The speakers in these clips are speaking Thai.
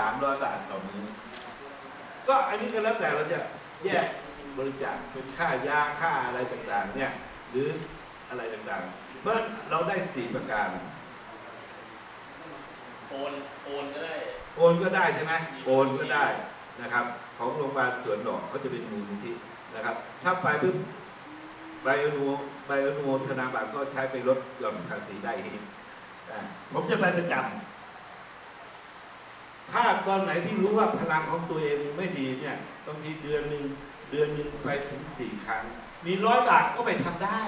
สามร้อยบาทต่อมื้อก็อันนี้ก็แล้วแต่เราจะแยกบริจาคเป็นค่ายาค่าอะไรต่างๆ เนี่ย หรืออะไรต่างๆเมื่อเราได้สี่ประการ โอนโอนก็ได้โอนก็ได้ใช่ไหมโอนก็ได้นะครับ ของโรงพยาบาลสวนดอกเขาจะเป็นมูลนิธินะครับ ถ้าไปปุ๊บใบอนุใบอนุโมทนาบัตรก็ใช้ไปลดหย่อนภาษีได้อีกอ่าผมจะไปประจำ ถ้าตอนไหนที่รู้ว่าพลังของตัวเองไม่ดีเนี่ยบางทีเดือนหนึ่งเดือนหนึ่งไปถึงสี่ครั้ง มีร้อยบาทก็ไปทำได้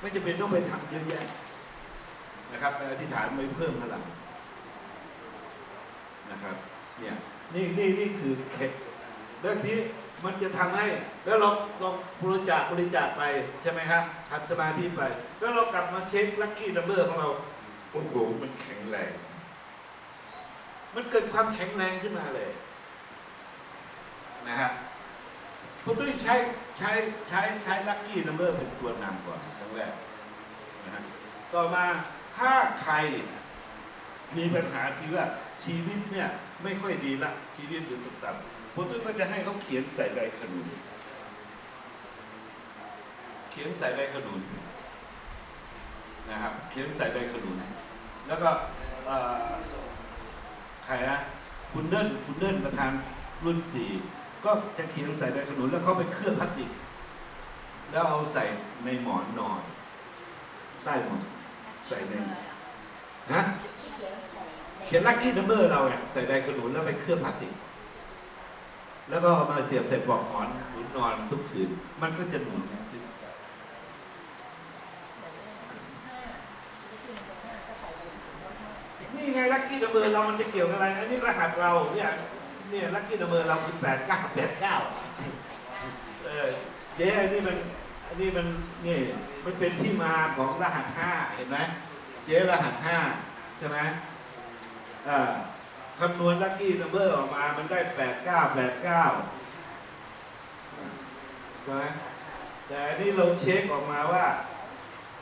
ไม่จำเป็นต้องไปทำเยอะแยะนะครับไปอธิษฐานไว้เพิ่มพลังนะครับเนี่ยนี่นี่นี่คือเคล็ดแล้วทีนี้มันจะทำให้แล้วเราเราบริจาคบริจาคไปใช่ไหมครับทำสมาธิไป แล้วเรากลับมาเช็คลัคกี้นัมเบอร์ของเราโอ้โหมันแข็งแรง มันเกิดความแข็งแรงขึ้นมาเลยนะฮะผมต้องใช้ใช้ใช้ใช้ลัคกี้นัมเบอร์เป็นตัวนำก่อนครั้งแรกนะฮะต่อมาถ้าใครมีปัญหาที่ว่าชีวิตเนี่ยไม่ค่อยดีละชีวิตอยู่ต่ำๆผมก็จะให้เขาเขียนใส่ใบขนุนเขียนใส่ใบขนุนนะครับเขียนใส่ใบขนุนแล้วก็ ใครนะคุณเดินคุณเดินประธานรุ่นสี่ก็จะเขียนใส่ใบขนุนแล้วเขาไปเคลือบพลาสติก แล้วเอาใส่ในหมอนนอน ใต้หมอนใส่ในฮะเขียนลัคกี้นัมเบอร์เราเนี่ยใส่ใบขนุนแล้วไปเคลือบพลาสติก แล้วก็มาเสียบใส่ปลอกหมอนหนุนนอนทุกคืน มันก็จะหนุนขึ้นนี่ไงลัค กี้นัมเบอร์เรามันจะเกี่ยวกับอะไรอันนี้รหัสเราเนี่ยเนี่ยลัคกี้นัมเบอร์เราคือแปดเก้าแปดเก้าเออเจ๊อันนี้มันอันนี้มันนี่มันเป็นที่มาของรหัสห้าเห็นไหมเจ๊รหัสห้าใช่ไหมอ่าคำนวณลัคกี้นัมเบอร์ออกมามันได้แปดเก้าแปดเก้าใช่ไหมแต่อันนี้เราเช็คออกมาว่า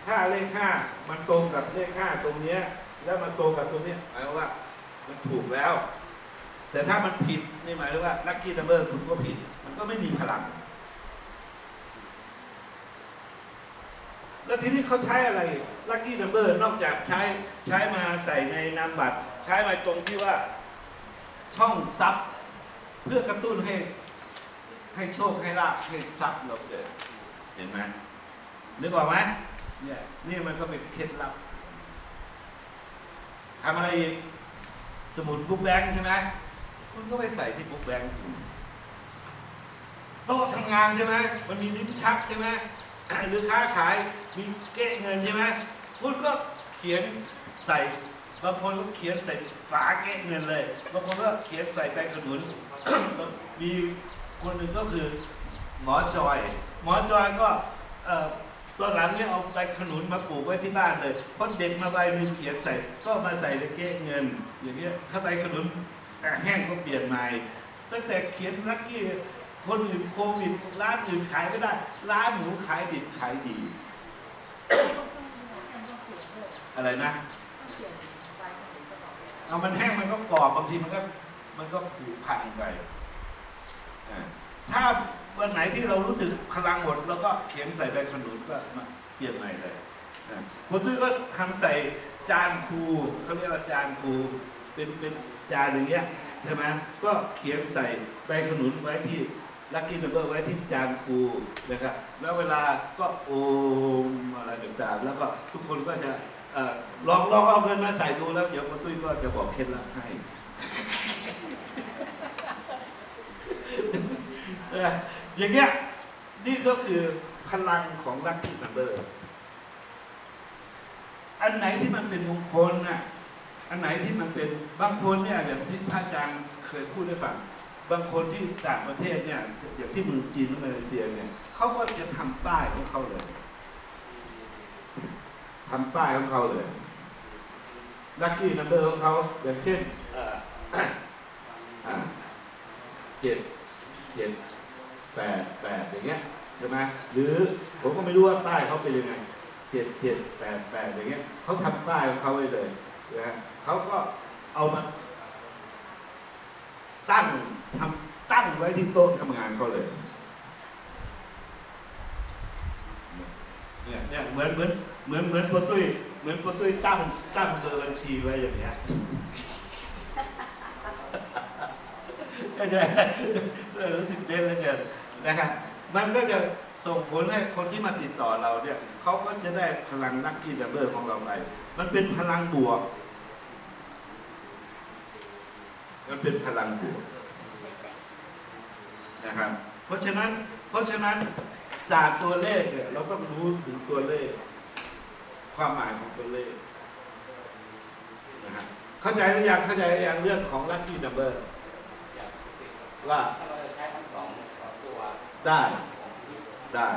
ถ้าเลขห้ามันตรงกับเลขห้าตรงเนี้ย แล้วมันตรงกับตรงเนี้หมายว่า มันถูกแล้ว แต่ถ้ามันผิดนี่หมายว่าลัคกี้นัมเบอร์คุณก็ผิด มันก็ไม่มีพลัง แล้วทีนี้เขาใช้อะไรลัคกี้นัมเบอร์นอกจากใช้ใช้มาใส่ในนามบัตร ใช้มาตรงที่ว่าช่องซับเพื่อกระตุ้นให้ให้โชคให้ลาภให้ทรัพย์เราเกิดเห็นไหมนึกออกไหมเนี่ยนี่มันก็เป็นเคล็ดลับ ทำอะไรอีกสมุดบุ๊กแบงค์ใช่ไหมคุณก็ไปใส่ที่บุ๊กแบงค์โต๊ะทำงานใช่ไหมมันมีลิ้นชักใช่ไหมหรือค้าขายมีเก้เงินใช่ไหมคุณก็เขียนใส่บางคนก็เขียนใส่ฝาเก้เงินเลยบางคนก็เขียนใส่ใบขนุนมีคนหนึ่งก็คือหมอจอย หมอจอยก็เออ ตอนหลังเนี่ยเอาใบขนุนมาปลูกไว้ที่บ้านเลยพราเด็กมาใบหนึ่งเขียนใส่ ก็มาใส่ในเก้เงิน อย่างเงี้ยถ้าใบขนุนแห้งก็เปลี่ยนใหม่ตั้งแต่เขียนลักกี้คนอื่นโควิดร้านอื่นขายไม่ได้ร้านหนูขายดิบขายดี อะไรนะเอามันแห้งมันก็กรอบบางทีมันก็มันก็ผุพังไปถ้า วันไหนที่เรารู้สึกพลังหมดเราก็เขียนใส่ใบขนุนก็มาเปลี่ยนใหม่เลยอ่าคนตุ้ยก็ทำใส่จานครูเขาเรียกว่าจานครูเป็นเป็นจานอย่างเงี้ยใช่ไหมก็เขียนใส่ใบขนุนไว้ที่ลัคกี้นัมเบอร์ไว้ที่จานครูนะครับแล้วเวลาก็โอมอะไรต่างๆแล้วก็ทุกคนก็จะเอ่อลองลองเอาเงินมาใส่ดูแล้วเดี๋ยวคุณตุ้ยก็จะบอกเคล็ดลับให้ อย่างเงี้ยนี่ก็คือพลังของลัคกี้นัมเบอร์อันไหนที่มันเป็นมงคลน่ะอันไหนที่มันเป็นบางคนเนี่ยอย่างที่พระอาจารย์เคยพูดให้ฟังบางคนที่ต่างประเทศเนี่ยอย่างที่เมืองจีนหรือมาเลเซียเนี่ยเขาก็จะทำป้ายของเขาเลยทำป้ายของเขาเลยลัคกี้นัมเบอร์ของเขาอย่างเช่นเจ็ดเจ็ด แปดแปดอย่างเงี้ยใช่ไหมหรือผมก็ไม่รู้ว่าป้ายเขาเป็นยังไงเจ็ดเจ็ดแปดแปดอย่างเงี้ยเขาทำป้ายของเขาไว้เลยนะเขาก็เอามาตั้งทำตั้งไว้ที่โต๊ะทำงานเขาเลยเนี่ยเนี่ยเหมือนเหมือนเหมือนเหมือนปรตุ้ยเหมือนปรตุ้ยตั้งตั้งเบอร์บัญชีไว้อย่างเงี้ยก็จะเออรู้สึกเด่นเลยเนี่ย นะครับมันก็จะส่งผลให้คนที่มาติดต่อเราเนี่ยเขาก็จะได้พลังนักกีดับเบิลของเราไป มันเป็นพลังบวก มันเป็นพลังบวกนะครับ เพราะฉะนั้น เพราะฉะนั้นศาสตร์ตัวเลขเนี่ยเราต้องรู้ถึงตัวเลข ความหมายของตัวเลขนะครับเข้าใจหรือยังเข้าใจหรือยังเรื่องของ lucky number ว่าถ้าเราจะใช้ทั้งสองตัว ได้ได้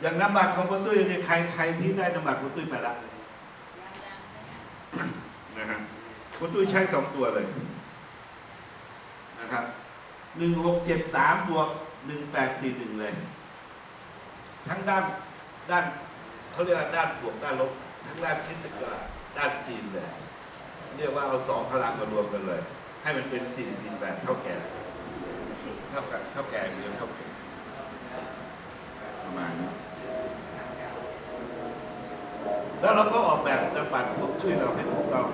อย่างนามบัตรของคุณตุ้ยเนี่ยใครใครที่ได้นามบัตรคุณตุ้ยไปแล้วนะครับคุณตุ้ยใช้สองตัวเลยนะครับหนึ่งหกเจ็ดสามบวกหนึ่งแปดสี่หนึ่งเลย ทั้งด้านด้านเขาเรียกว่าด้านบวกด้านลบทั้งด้านฟิสิกส์กับด้านจีนเลยเรียกว่าเอาสองพลังมารวมกันเลย ให้มันเป็นสี่สี่แปดเท่าแก่เท่ากับเท่าแก่หรือเท่าแก่ ประมาณนี้แล้วเราก็ออกแบบนามบัตรพวกช่วยเราให้ถูกต้อง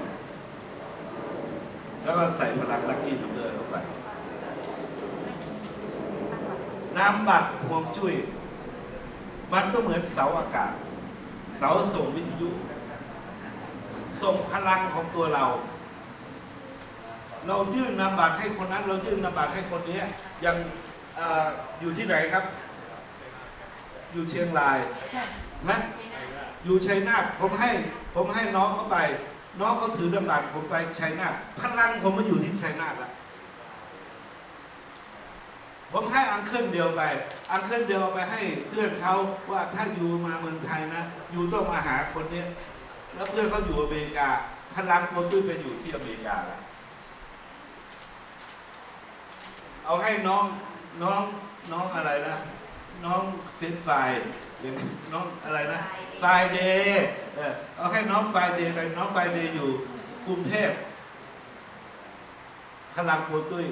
แล้วก็ใส่พลังลัคกี้นัมเบอร์เข้าไปน้ำบัตรพวงจุ้ยมันก็เหมือนเสาอากาศ เสาส่งวิทยุ ส่งพลังของตัวเรา เรายื่นนามบัตรให้คนนั้น เรายื่นนามบัตรให้คนนี้ยังออยู่ที่ไหนครับ อยู่เชียงรายนะอยู่ชัยนาทผมให้ผมให้น้องเขาไป น้องเขาถือนามบัตรผมไปชัยนาทพลังผมมาอยู่ที่ชัยนาทแล้วผมให้อังเคิลเดียวไป อังเคิลเดียวเอาไปให้เพื่อนเขาว่าถ้าอยู่มาเมืองไทยนะอยู่ต้องมาหาคนเนี้ยแล้วเพื่อนเขาอยู่อเมริกาพลังโปรตุ้ยไปอยู่ที่อเมริกาแล้วเอาให้น้องน้องน้องอะไรนะ น้องเฟรนช์ไฟรายหรือน้องอะไรนะไฟเดย์เออเอาให้น้องไฟเดย์ไปน้องไฟเดย์อยู่กรุงเทพพลังโปรตุ้ย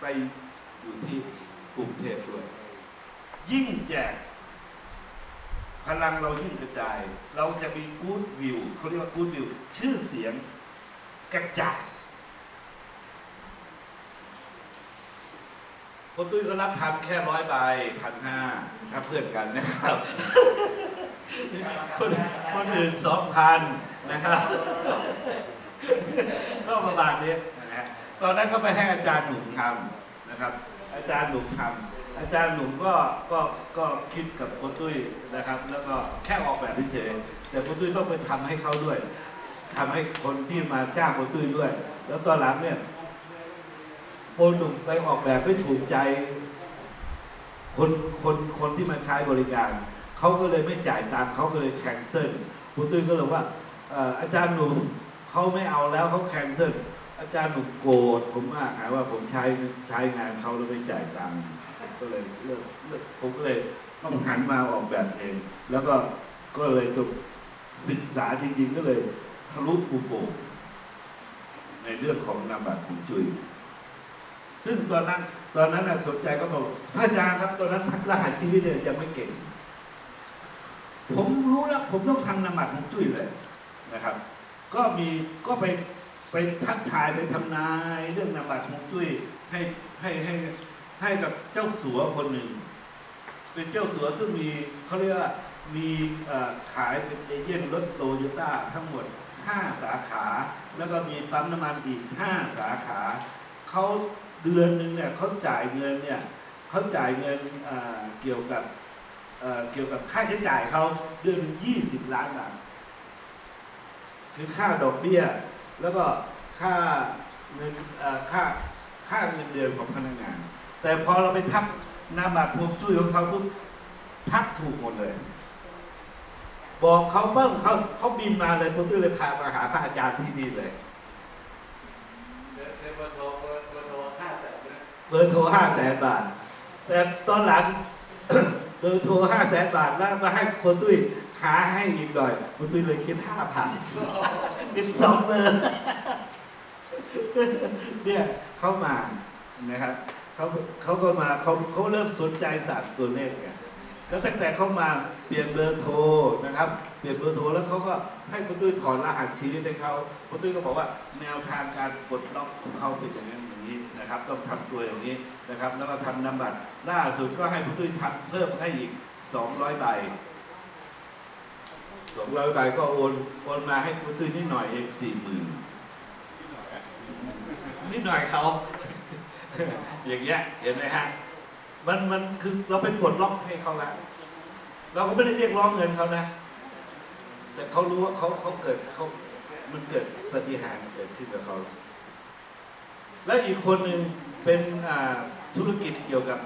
ไปอยู่ที่กรุงเทพด้วยยิ่งแจก พลังเรายิ่งกระจาย เราจะมีกู๊ดวิวเขาเรียกว่ากู๊ดวิว ชื่อเสียงกระจาย พอตุ้ยก็รับทำแค่ร้อยใบพันห้าถ้าเพื่อนกันนะครับ คนคนอื่นสองพันนะครับ ก็ประมาณนี้นะฮะตอนนั้นก็ไปให้อาจารย์หนุ่มทำนะครับ อาจารย์หนุ่มทำอาจารย์หนุ่มก็ก็ก็คิดกับโปตุ้ยนะครับ แล้วก็แค่ออกแบบเฉยแต่โปตุ้ยต้องไปทำให้เขาด้วยทำให้คนที่มาจ้างโปตุ้ยด้วย แล้วตอนหลังเนี่ย โปหนุ่มไปออกแบบไม่ถูกใจ คนคนคนที่มาใช้บริการ เขาก็เลยไม่จ่ายตังค์เขาก็เลยแคนเซิลโปตุ้ยก็เลยว่าเอ่ออาจารย์หนุ่มเขาไม่เอาแล้วเขาแคนเซิลอาจารย์หนุ่มโกรธผมมากหาว่าผมใช้ใช้งานเขาแล้วไม่จ่ายตังค์ก็เลยเลิกเลิกผมก็เลยต้องหันมาออกแบบเอง แล้วก็ก็เลยต้องศึกษาจริงๆก็เลยทะลุปูโป่งในเรื่องของนามบัตรของจุย ซึ่งตอนนั้นตอนนั้นสนใจก็บอกพระอาจารย์ครับตอนนั้นรหัสชีวิตเนี่ยยังไม่เก่ง ผมรู้แล้วผมต้องทำนามบัตรของจุ้ยเลยนะครับ ก็มีก็ไปไปทักทายไปทำนายเรื่องนามบัตรฮวงจุ้ยให้ให้ให้ให้กับเจ้าสัวคนหนึ่ง เป็นเจ้าสัวซึ่งมีเขาเรียกว่ามีขายเป็นเอเย่นรถโตโยต้าทั้งหมด 5 สาขา แล้วก็มีปั๊มน้ำมันอีก 5 สาขา เขา เดือนหนึ่งเนี่ยเขาจ่ายเงินเนี่ยเขาจ่ายเงินเกี่ยวกับเกี่ยวกับค่าใช้จ่ายเขาเดือนยี่สิบล้านบาทคือค่าดอกเบี้ย แล้วก็ค่าเงินค่าค่าเงินเดือนของพนักงาน แต่พอเราไปทับนามบัตรพวงจุ้ยของเขาปุ๊บทับถูกหมดเลย บอกเขาเบิ้งเขาเขาบินมาเลยพวงจุ้ยเลยพามาหาพระอาจารย์ที่นี่เลย เบอร์โทรเบอร์เบอร์โทรห้าแสนนะ เบอร์โทรห้าแสนบาท แต่ตอนหลังเบอร์โทรห้าแสนบาทแล้วมาให้พวงจุ้ยหาให้อีกหน่อยพวงจุ้ยเลยคิดห้าพันเป็นสองเบอร์เนี่ยเขามานะครับเขาเขาก็มาเขาเขาเริ่มสนใจศาสตร์ตัวเลขไงแล้วตั้งแต่เขามาเปลี่ยนเบอร์โทรนะครับ เปลี่ยนเบอร์โทรแล้วเขาก็ให้คุณตุ้ยถอนรหัสชีวิตให้เขาคุณตุ้ยก็บอกว่าแนวทางการปลดล็อกของเขาเป็นอย่างนั้นอย่าง นะครับ ต้องทำตัวอย่างนี้นะครับ แล้วก็ทำนามบัตรล่าสุดก็ให้คุณตุ้ยทำเพิ่มให้อีก 200ใบ200ใบก็โอนโอนมาให้คุณตุ้ยนิดหน่อยเองสี่หมื่นนิดหน่อยเขาอย่างเงี้ยเห็นไหมฮะมันมันคือเราไปปลดล็อกให้เขาแล้วเราก็ไม่ได้เรียกร้องเงินเขานะ แต่เขารู้ว่าเขาเขาเกิดเขามันเกิดปฏิหารเกิดขึ้นกับเขา แล้วอีกคนหนึ่งเป็นธุรกิจเกี่ยวกับ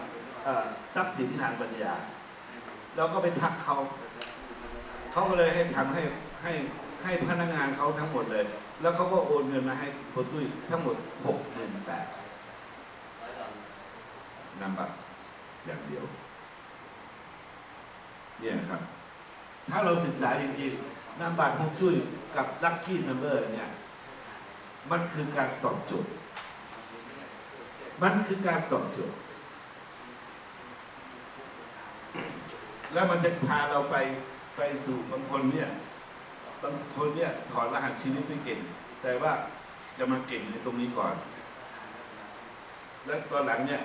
ทรัพย์สินทางปัญญาเราก็ไปทักเขาเขาก็เลยให้ทำให้ให้ให้พนักงานเขาทั้งหมดเลย แล้วเขาก็โอนเงินมาให้คนตุ้ยทั้งหมดหกหมื่นแปดนำบัตรอย่างเดียวเนี่ยครับ ถ้าเราศึกษาจริงๆนามบัตรฮวงจุ้ยกับลัคกี้นัมเบอร์เนี่ย มันคือการตอบโจทย์ มันคือการตอบโจทย์ แล้วมันจะพาเราไปไปสู่บางคนเนี่ยบางคนเนี่ยถอนรหัสชีวิตไม่เก่ง แต่ว่าจะมาเก่งในตรงนี้ก่อน แล้วตอนหลังเนี่ย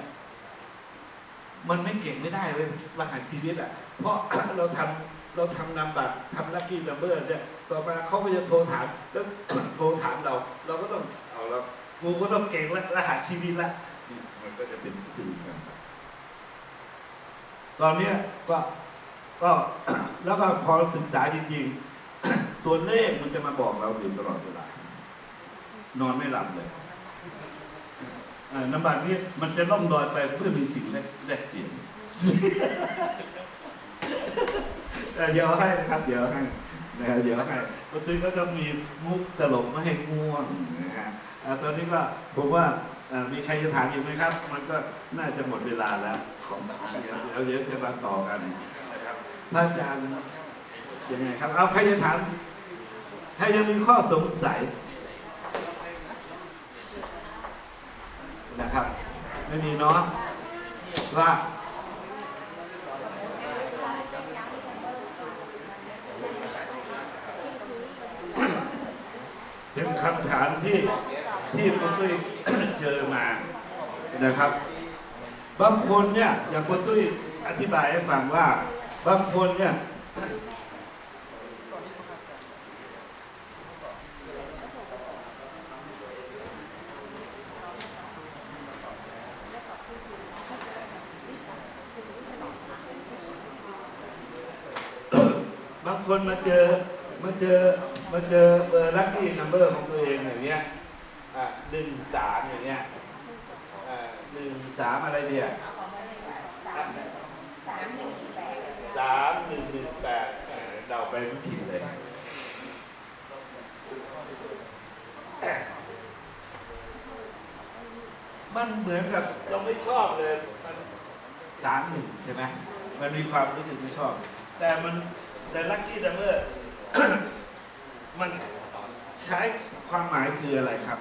มันไม่เก่งไม่ได้เลยรหัสชีวิตอะ เพราะเราทำเราทำนามบัตรทำลัคกี้นัมเบอร์เนี่ยต่อมาเขาก็จะโทรถามแล้วโทรถามเรา เราก็ต้องเอาแล้วกูก็ต้องเก่งแล้วรหัสชีวิตละ มันก็จะเป็นสื่กันตอนนี้ก็ก็แล้วก็พอศึกษาจริงๆ ตัวเลขมันจะมาบอกเราอยู่ตลอดเวลานอนไม่หลับเลยน้ำบัตรนี้มันจะล่องลอยไปเพื่อมีสิ่งแลกเปลี่ยนเอ่อเดี๋ยวให้นะครับ เดี๋ยวให้นะครับเดี๋ยวให้ปกติก็จะมีมุกตลกม่ให้ง่วงนะฮะตอนนี้ก็ผมว่า มีใครจะถามอยู่ไหมครับ มันก็น่าจะหมดเวลาแล้วของเดี๋ยวเดี๋ยวเดี๋ยจะมาต่อกันนะครับพระอาจารย์ยังไงครับเอาใครจะถามใครยังมีข้อสงสัยนะครับ ไม่มีเนาะว่าเป็นคำถามที่ ที่คุณตุ้ยเจอมานะครับ บางคนเนี่ยอย่างคุณตุ้ยอธิบายให้ฟังว่า บางคนเนี่ยบางคนมาเจอมาเจอมาเจอเบอร์ลัคกี้นัมเบอร์ของตัวเองอย่างเงี้ย หนึ่งสามอย่างเงี้ยอ่าหนึ่งสามอะไรเดียสามหนึ่งหนึ่งแปดเออเดาไปไม่ผิดเลยมันเหมือนกับเราไม่ชอบเลยมันสามหนึ่งใช่ไหมมันมีความรู้สึกไม่ชอบ แต่มันแต่ลัคกี้ดัมเบอร์มันใช้ความหมายคืออะไรครับ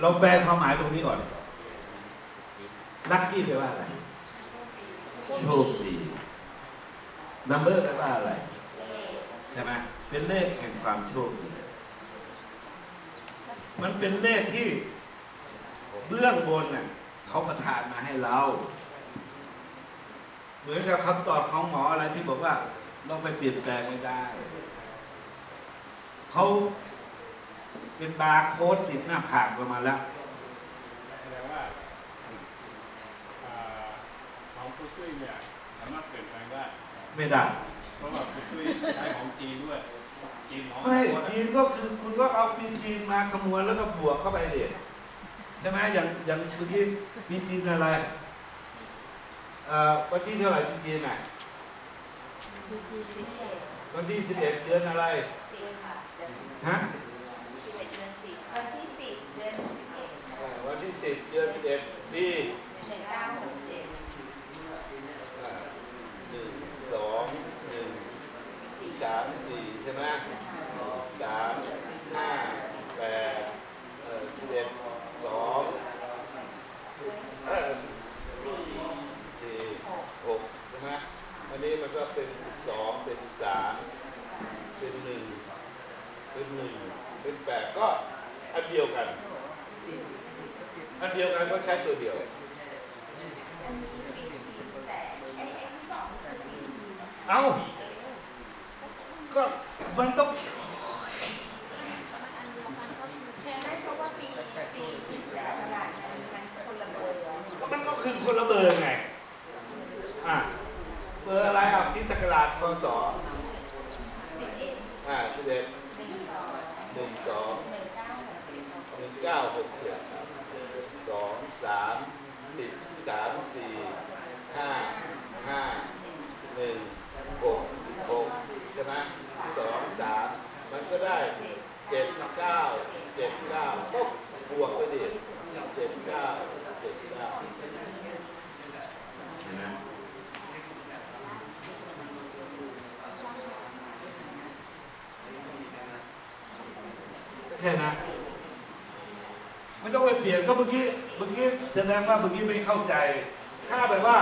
เราแปลความหมายตรงนี้ก่อน ลัคกี้แปลว่าอะไร โชคดีนัมเบอร์แปลว่าอะไร ใช่ไหมเป็นเลขแห่งความโชคดี มันเป็นเลขที่เบื้องบนน่ะเขาประทานมาให้เรา เหมือนกับคำตอบของหมออะไรที่บอกว่าเราไปเปลี่ยนแปลงไม่ได้ เขา เป็นบาร์โค้ดติดหน้าผากประมาณแล้วแสดงว่าอ่าของคุณตุ้ยเนี่ยสามารถเปลี่ยนแปลงได้ไม่ได้เพราะว่าคุณตุ้ยใช้ของจีนด้วยจีนของไม่โคตรจีนก็คือคุณก็เอาปีจีนมาคำนวณแล้วก็บวกเข้าไปเด็ใช่ไหมอย่างอย่างเมื่อกี้ปีจีนอะไรเอ่อวันที่เท่าไหร่ปีจีนอะวันที่สิบเอ็ดเดือนอะไรฮะ 10 เดือน 11 ปี เก้าหกเจ็ดสองสามสิบสามสี่ห้าห้าหนึ่งหกหกใช่ไหมสองสามมันก็ได้เจ็ดเก้าเจ็ดเก้าก็บวกไปดิเจ็ดเก้าเจ็ดเก้าเห็นไหมแค่นั้น ไม่ต้องไปเปลี่ยนก็เมื่อกี้เมื่อกี้แสดงว่าเมื่อกี้ไม่เข้าใจ ถ้าแบบว่า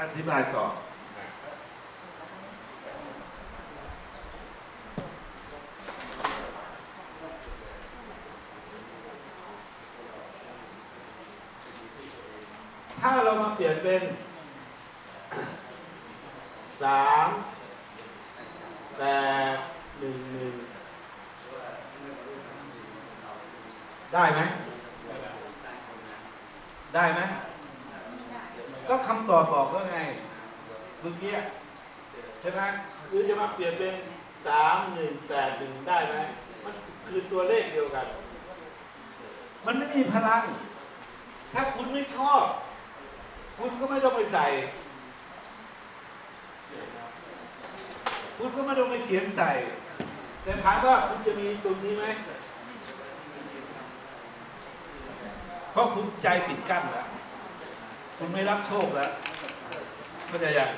อธิบายต่อถ้าเรามาเปลี่ยนเป็นสามแปดหนึ่งหนึ่ง ได้ไหม ได้ไหม ก็คำตอบบอกว่าไง เมื่อกี้ใช่ไหมหรือจะมาเปลี่ยนเป็นสามหนึ่งแปดหนึ่งได้ไหม มันคือตัวเลขเดียวกัน มันไม่มีพลัง ถ้าคุณไม่ชอบ คุณก็ไม่ต้องไปใส่ คุณก็ไม่ต้องไปเขียนใส่ แต่ถามว่าคุณจะมีตรงนี้ไหม เพราะคุณใจปิดกั้นแล้วคุณไม่รับโชคแล้วเข้าใจยัง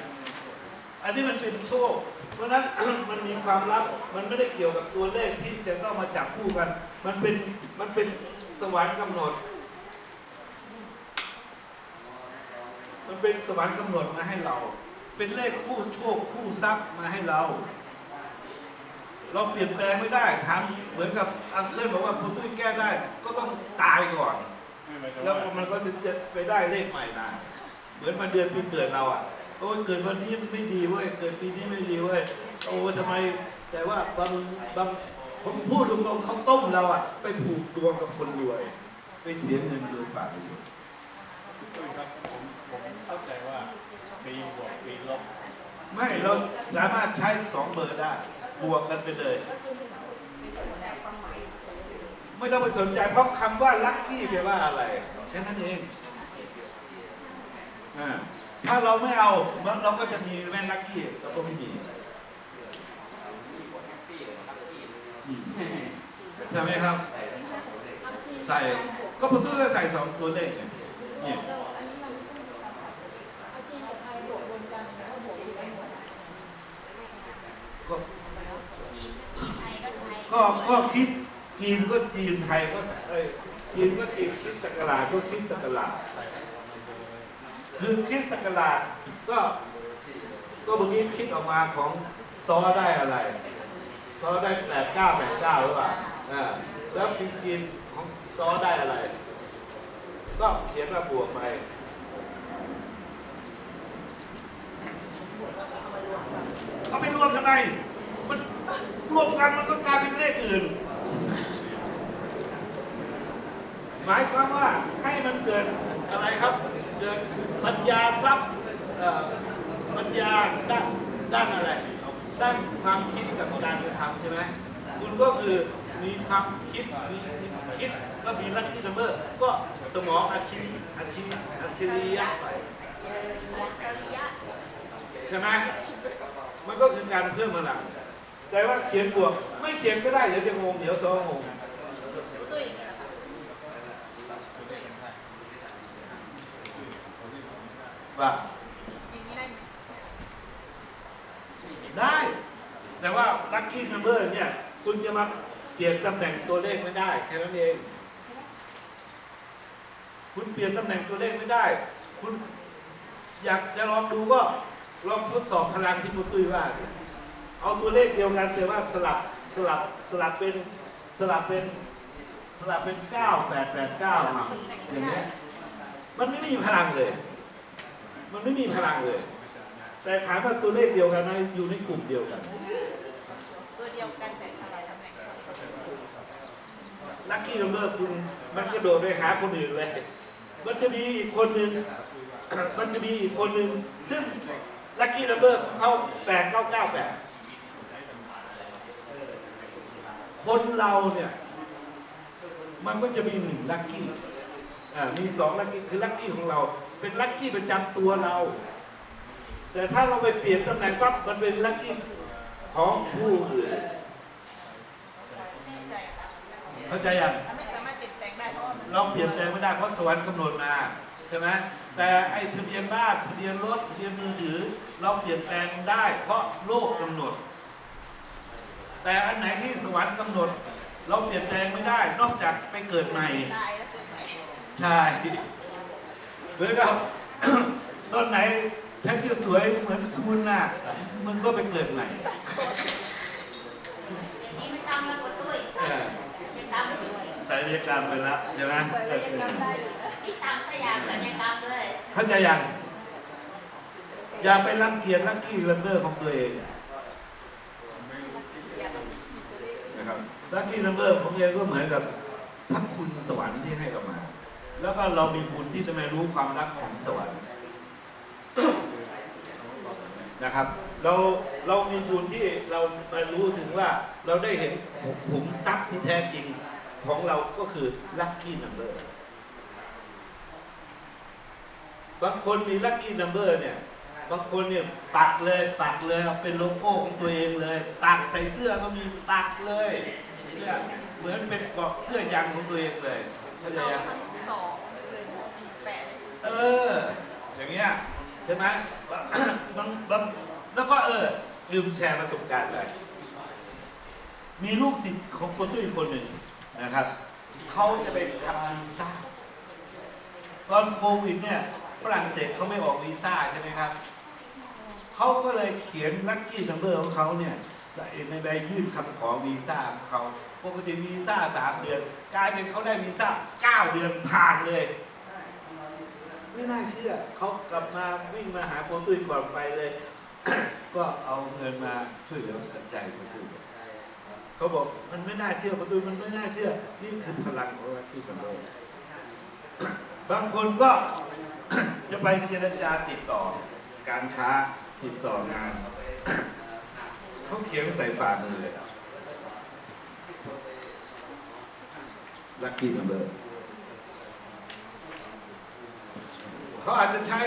อันนี้มันเป็นโชค เพราะนั้นมันมีความลับ มันไม่ได้เกี่ยวกับตัวเลขที่จะต้องมาจับคู่กัน มันเป็นมันเป็นสวรรค์กำหนด มันเป็นสวรรค์กำหนดมาให้เรา เป็นเลขคู่โชคคู่ทรัพย์มาให้เรา เราเปลี่ยนแปลงไม่ได้ทำเหมือนกับอังเคิลบอกว่าพุทธุแก้ได้ ก็ต้องตายก่อน แล้วว่ามันก็ถึงจะไปได้เลขใหม่นะเหมือนมาเดือนปีเกิดเราอะโอ้ยเกิดวันนี้มันไม่ดีเว้ยเกิดปีนี้ไม่ดีเว้ยโอ้ยทำไมแต่ว่าบางบางผมพูดตรงๆเขาต้มเราอะ ไปผูกดวงกับคนรวย ไปเสียเงินโดยเปล่าประโยชน์ตุ้ยครับผมผมเข้าใจว่าปีบวกปีลบไม่เราสามารถใช้สองเบอร์ได้ บวกกันไปเลย ก็คือไม่สนใจความหมาย ไม่ต้องไปสนใจเพราะคำว่าลัคกี้แปลว่าอะไรแค่นั้นเองอถ้าเราไม่เอาเราก็จะมีแม่ลัคกี้เราก็ไม่มีใช่ไหมครับ ใส่ก็ผมต้องใส่สองตัวเลขเนี่ยก็ก็คิด จีนก็จีนไทยก็เอ้ยจีนก็จีนคิดสกราชก็คิดสกราชใส่ให้สองมันไปเลยคือคิดสกราชก็ก็เมื่อกี้คิดออกมาของซอได้อะไรซอได้แปดเก้าแปดเก้าหรือเปล่าอ่าแล้วปีจีนของซอได้อะไร ก็เขียนว่าบวกไปเอาไปรวมทำไมมันรวมกันมันก็กลายเป็นเลขอื่น หมายความว่าให้มันเกิดอะไรครับเกิดปัญญาทรัพย์ปัญญาด้านด้านอะไร ด้านความคิดกับการกระทำใช่ไหมคุณก็คือมีความคิดมีมีคิดก็มีลักที่เมอร์ก็สมองอัจฉริอัจฉริอัจฉริยะไปใช่ไหมมันก็คือการเพิ่มพลัง แต่ว่าเขียนบวกไม่เขียนก็ได้เดี๋ยวจะงงเดี๋ยวซ้องงงว่าได้ แต่ว่าลัคกี้นัมเบอร์เนี่ย คุณจะมาเปลี่ยนตำแหน่งตัวเลขไม่ได้แค่นั้นเอง คุณเปลี่ยนตำแหน่งตัวเลขไม่ได้ คุณอยากจะลองดูก็ลองทดสอบพลังที่มุตุ้ยว่าดิ เอาตัวเลขเดียวกันแต่ว่าสลับสลับสลับเป็นสลับเป็นสลับเป็นเก้าแปดแปดเก้าอย่างเงี้ยมันไม่มีพลังเลย มันไม่มีพลังเลย แต่ถามว่าตัวเลขเดียวกันนะอยู่ในกลุ่มเดียวกัน ตัวเดียวกันแต่สลายตำแหน่งลัคกี้นัมเบอร์คุณมันกระโดดไปหาคนอื่นเลย มันจะมีอีกคนหนึ่งมันจะมีอีกคนหนึ่งซึ่งลัคกี้นัมเบอร์ของเขาแปดเก้าเก้าแปด คนเราเนี่ย มันก็จะมีหนึ่งลัคกี้อ่ามีสองลัคกี้คือลัคกี้ของเรา เป็นลัคกี้ประจำตัวเรา แต่ถ้าเราไปเปลี่ยนตำแหน่งปั๊บมันเป็นลัคกี้ของผู้อื่นแน่ใจค่ะเข้าใจยัง ไม่สามารถเปลี่ยนแปลงได้เพราะว่ามันเราเปลี่ยนแปลงไม่ได้เพราะสวรรค์กำหนดมาใช่ไหมแต่ไอ้ทะเบียนบ้านทะเบียนรถทะเบียนมือถือ เราเปลี่ยนแปลงได้ เพราะโลกกำหนด แต่อันไหนที่สวรรค์กำหนด เราเปลี่ยนแปลงไม่ได้ นอกจากไปเกิดใหม่ ตายแล้วเกิดใหม่ใช่เหมือนกับตอนไหนฉันจะสวยเหมือนคุณน่ะ มึงก็ไปเกิดใหม่อย่างนี้ไม่ต้องแล้วก็ตุ้ยเออจะตามไม่ถึงสายวิทยากรรมไปแล้วใช่ไหมเปิดเลยยังจำได้อยู่นะที่ตามสยามสัญญกรรมเลย เข้าใจยัง อย่าไปรังเกียจลักกี้ลันเดอร์ของตัวเอง นะครับลักกี้ลันเดอร์ของเองก็เหมือนกับพระคุณสวรรค์ที่ให้เรามา แล้วก็เรามีบุญที่จะมารู้ความรักของสวรรค์นะครับ เราเรามีบุญที่เรามารู้ถึงว่าเราได้เห็นขุมทรัพย์ที่แท้จริงของเราก็คือลัคกี้นัมเบอร์บางคนมีลัคกี้นัมเบอร์เนี่ย บางคนเนี่ยปักเลยปักเลยเอาเป็นโลโก้ของตัวเองเลย ตักใส่เสื้อก็มีตักเลยเนี่ยเหมือนเป็นเกาะเสื้อยังของตัวเองเลยเข้าใจเอายังทั้งสองเลยแปดเออ อย่างเงี้ยใช่ไหมบางบางแล้วก็เออลืมแชร์ประสบการณ์ไปมีลูกศิษย์ของคนตุ้ยคนหนึ่งนะครับเขาจะไปทำวีซ่าตอนโควิดเนี่ยฝรั่งเศสเขาไม่ออกวีซ่าใช่ไหมครับ เขาก็เลยเขียนลัคกี้นัมเบอร์ของเขาเนี่ยใส่ในใบยื่นคำขอวีซ่าของเขาปกติวีซ่าสามเดือน กลายเป็นเขาได้วีซ่าเก้าเดือนผ่านเลย ไม่น่าเชื่อเขากลับมาวิ่งมาหาโปรตุยก่อนไปเลย ก็เอาเงินมาช่วยเหลือปัจจัยโปรตุยเขาบอกมันไม่น่าเชื่อโปรตุยมันไม่น่าเชื่อ นี่คือพลังของลัคกี้นัมเบอร์บางคนก็จะไปเจรจาติดต่อการค้า ติดต่องาน เขาเขียนใส่ฝ่ามือเลยลัคกี้นัมเบอร์เขาอาจจะใช้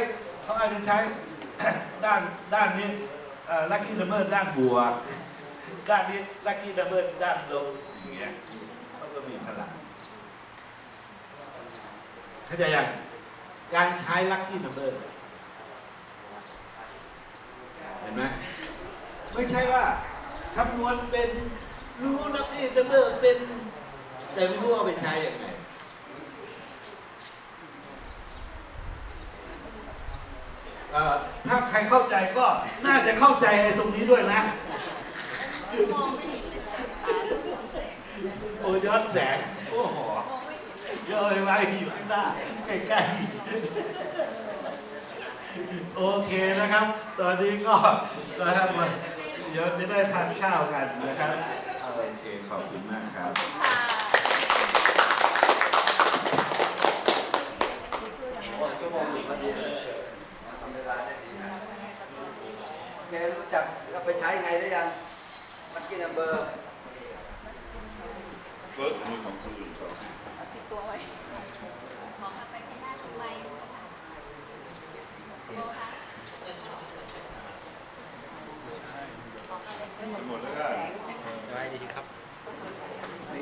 เขาอาจจะใช้ด้านด้านนี้ลัคกี้นัมเบอร์ด้านบวกด้านนี้ลัคกี้นัมเบอร์ด้านลบอย่างเงี้ยเขาก็มีพลังเข้าใจยังการใช้ลัคกี้นัมเบอร์เห็น ไหมไม่ใช่ว่าคำนวณเป็นรู้ลัคกี้นัมเบอร์เป็น แต่ไม่รู้เอาไปใช้ยังไงเอ่อถ้าใครเข้าใจก็น่าจะเข้าใจตรงนี้ด้วยนะมองไม่เห็นเลยโอ้ยอนแสง โอ้โหมองไม่เห็นเลยอะไปอยู่ข้างหน้าใกล้ๆ โอเคนะครับ ตอนนี้ก็นะครับมาเดี๋ยวจะได้ทานข้าวกันนะครับโอเคขอบคุณมากครับค่ะโอ้ชั่วโมงหนึ่งพอดีเลยทำเวลาได้ดีนะโอเครู้จักก็ไปใช้ไงได้ยังลัคกี้นัมเบอร์เบิร์ดมือของคนอื่นก่อนเอาติดตัวไว้ ของเอาไปใช้ได้ทุกใบของอะไรสมุด หมดแล้วก็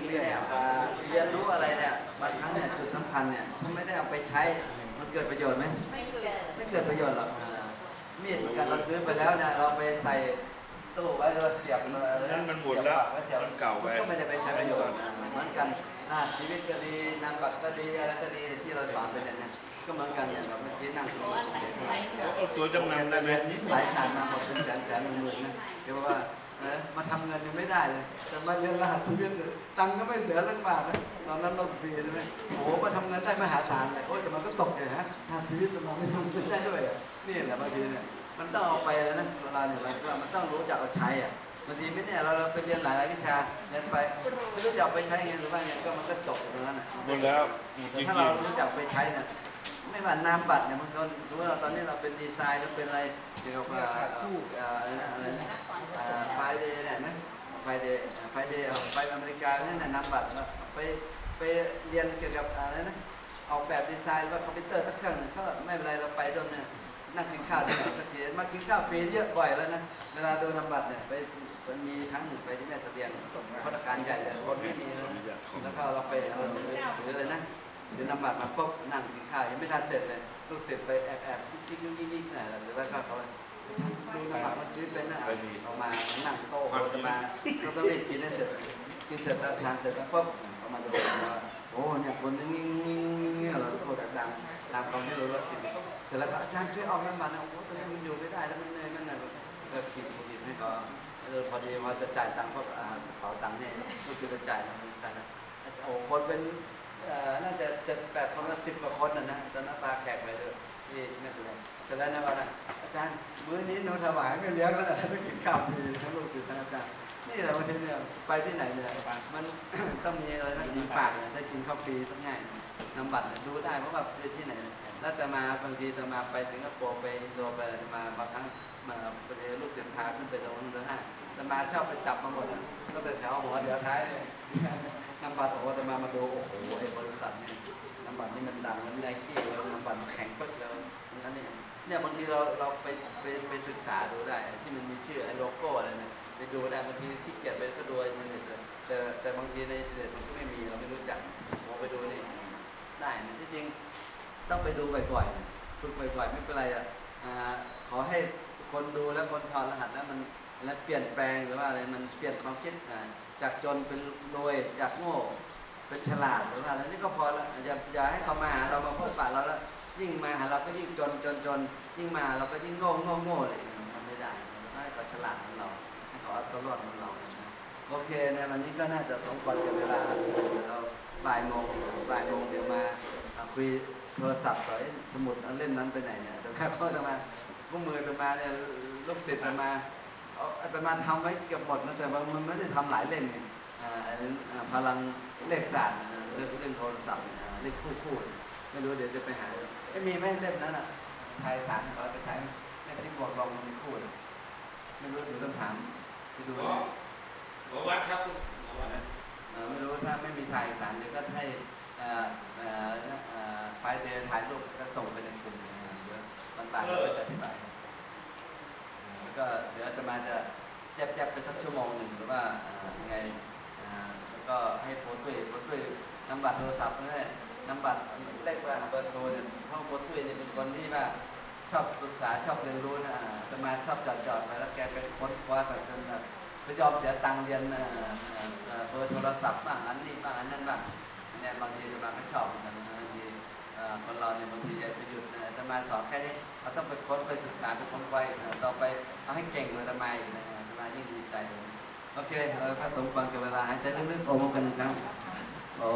เรียนเนี่ยอ่าเรียนรู้อะไรเนี่ยบางครั้งเนี่ยจุดสำคัญเนี่ยถ้าไม่ได้เอาไปใช้มันเกิดประโยชน์ไหมไม่เกิดไม่เกิดประโยชน์หรอกอ่ามีดกันเราซื้อไปแล้วเนี่ยเราไปใส่ตู้ไว้เราเสียบมานั่นมันหมดแล้วเสียบปากไว้เสียบมันเก่าไปก็ไม่ได้ไปใช้ประโยชน์เหมือนกันอ่าชีวิตก็ดีนามบัตรก็ดีอะไรก็ดีที่เราสอนไปเนี่ยเนี่ย ก็เหมือนกันเนี่ยเราเมื่อกี้นั่งคุยกันเอาตัวจำนำได้ไหมหลายศาสตร์มาหมดเป็นแสนแสนหมื่นๆนะเรียกว่าเออมาทำเงินยังไม่ได้เลยแต่มาเรียนรหัสชีวิตเนี่ยตังค์ก็ไม่เสียสักบาทนะตอนนั้นลดฟรีใช่ไหมโอ้โหมาทำเงินได้มหาศาลเลยโอ้ยแต่มันก็ตกใจฮะรหัสชีวิตมันไม่ทำเงินได้ด้วยอะนี่แหละบางทีเนี่ยมันต้องเอาไปแล้วนะเวลาเนี่ยเราก็มันต้องรู้จักเอาใช้อะบางทีไม่เนี่ยเราเราไปเรียนหลายๆวิชาเรียนไปไม่รู้จักไปใช้ไงหรือว่าไงก็มันก็จบตรงนั้นอะหมดแล้วจแต่ริงถ้าเรารู้จักไปใช้เนี่ย ไม่ว่านามบัตรเนี่ยบางคนสมมติว่าตอนนี้เราเป็นดีไซน์หรือเป็นอะไรเกี่ยวกับเอ่อเอ่อะไรนะอะไรนะไฟเดย์เนี่ยนะไฟเดย์ไฟเดย์ไฟอเมริกาเนี่ยนะนามบัตรไปไปเรียนเกี่ยวกับอะไรนะออกแบบดีไซน์หรือว่าคอมพิวเตอร์สักเครื่องนึงก็ไม่เป็นไรเราไปด้วยเนี่ยนั่งกินข้าวที่ไหนสักทีมากินข้าวฟรีเยอะบ่อยแล้วนะเวลาโดูนามบัตรเนี่ยไปมันมีครั้งหนึ่งไปที่แม่เสลียงพัฒการใหญ่เลยคนไม่มีเลยนะแล้วก็เราไปเราถืออเลยนะ ถือนำบัตรมาปุ๊บนั่งกินข้าวยังไม่ทันเสร็จเลยลูกศิษย์ไปแอบแอบยิกยิกยิกยิกหน่อยแล้วก็เขาดูนำบัตรมันรีบเป็นนะเอามานั่งโต๊ะจะมาเราต้องรีบกินให้เสร็จกินเสร็จแล้วทานเสร็จแล้วปุ๊บเขามาดูว่าโอ้เนี่ยคนนี้งิ้งงิ้งงิ้เราโทรดังๆตามคำที่เราเลือกกินเสร็จแล้วก็อาจารย์ช่วยเอาน้ำมันนะโอ้ตอนนี้มันอยู่ไม่ได้แล้วมันเหนื่อยมันเหนื่อยก็กินกินให้เขาเออพอดีว่าจะจ่ายตังค์เพราะเป๋าตังค์เนี่ยก็คือจะจ่ายนะจ่ายนะโอ้คนเป็น น่าจะเจ็ดแปดคนละสิบกว่าคนนะนะตอนนั้นพาแขกไปเลยที่แม่ตุลาเสร็จแล้วนะวันนั้นอาจารย์มื้อนี้หนูถวายไม่เลี้ยงแล้วนะต้องกินข้าวฟรีทั้งลูกศิษย์ทั้งอาจารย์นี่แหละบางทีเนี่ยไปที่ไหนเนี่ยมันต้องมีอะไรนะกินปากเนี่ยได้กินข้าวฟรีต้องง่ายนำบัตรดูได้เพราะว่าไปที่ไหนเนี่ยแล้วแต่มาบางทีจะมาไปสิงคโปร์ไปอินโดไปอะมาบางครั้งมาไปเรียนลูกศิษย์พาขึ้นไปตรงนู้นเลยฮะแต่มาชอบไปจับมาหมดอะก็แต่แถวหัวเดี๋ยวท้ายเลย น้ำบัตรโอ้แต่มามาดูโอ้โหไอ้บริษัทเนี่ยนำบัตรนี่มันดังมันไนกี้แล้วนำบัตรแข็งปึ๊กแล้วนั่นนี่เนี่ยบางทีเราเราไปไปไปศึกษาดูได้ ที่มันมีชื่อไอ้โลโก้อะไรเนี่ยไปดูได้บางทีที่เกียจไปก็ดูในอินเน็ตแต่แต่บางทีในอินเทอร์เน็ตมันก็ไม่มีเราไม่รู้จักพอไปดูนี่ได้นะที่จริงต้องไปดูบ่อยๆฝึกบ่อยๆไม่เป็นไรอะอ่าขอให้คนดูแล้วคนถอดรหัสแล้วมัน แล้วเปลี่ยนแปลงหรือว่าอะไรมันเปลี่ยนความคิดจากจนเป็นรวยจากโง่เป็นฉลาดหรือว่าอะไรนี่ก็พอแล้วอย่าอย่าให้เขามาหาเรามาพบปะเราแล้วยิ่งมาหาเราก็ยิ่งจนจนจนยิ่งมาเราก็ยิ่งโง่โง่โง่เลยทำไม่ได้ให้เขาฉลาดเหมือนเราให้เขาเอาตัวรอดเหมือนเราโอเคในวันนี้ก็น่าจะสมควรกับเวลาเดี๋ยวเราบ่ายโมงบ่ายโมงเดี๋ยวมาคุยโทรศัพท์ต่อสมุดเล่มนั้นไปไหนเนี่ยเดี๋ยวแค่เขาจะมาพวกมือจะมาเนี่ยลูกศิษย์จะมา อาอาตมาทำไว้เกือบหมดนะแต่ว่ามันไม่ได้ทำหลายเล่มไงอ่าอันนั้นอ่าพลังเลขศาสตร์นะเรื่องเรื่องโทรศัพท์อ่าเลขคู่คู่ไม่รู้เดี๋ยวจะไปหาไม่มีไหมเล่มนั้นอะไทยสารเขาไปใช้เล่มที่บอกลองมันมีคู่เลยไม่รู้เดี๋ยวต้องถามที่ดูขอขอวัดครับขอวัดนะเอ่อไม่รู้ถ้าไม่มีถ่ายเอกสารเดี๋ยวก็ให้เอ่อเอ่อเอ่อไฟล์เดย์ถ่ายรูปก็ส่งไปในกลุ่มอ่าเดี๋ยวตอนบ่ายเราก็จะอธิบายแล้ว ก็เดี๋ยวจะมาจะแจบๆไปสักชั่วโมงหนึ่งหรือว่ายังไงแล้วก็ให้โพสต์ด้วยโพสต์ด้วยนำบัตรโทรศัพท์ด้วยนำบัตรเลขว่าเบอร์โทรเนี่ยเพราะโพสต์ด้วยเนี่ยเป็นคนที่ว่าชอบศึกษาชอบเรียนรู้นะจะมาชอบจอดจอดๆไปแล้วแกไปค้นคว้าแบบจนแบบไปยอมเสียตังค์เรียนเอ่อเบอร์โทรศัพท์บ้างอันนี้บ้างอันนั้นบ้างเนี่ยบางทีจะมาก็ชอบเหมือนกันบางทีคนเราเนี่ยบางทีอยากไปหยุดจะมาสอนแค่นี้เราต้องไปค้นไปศึกษาไปค้นไปต่อไป ให้เก่งเลยทำไมอีกนะทำไมยิ่งดีใจเลยโอเคเออผสมควรกับเวลาหายใจลึกๆโอมกันหนึ่งครั้งโอ้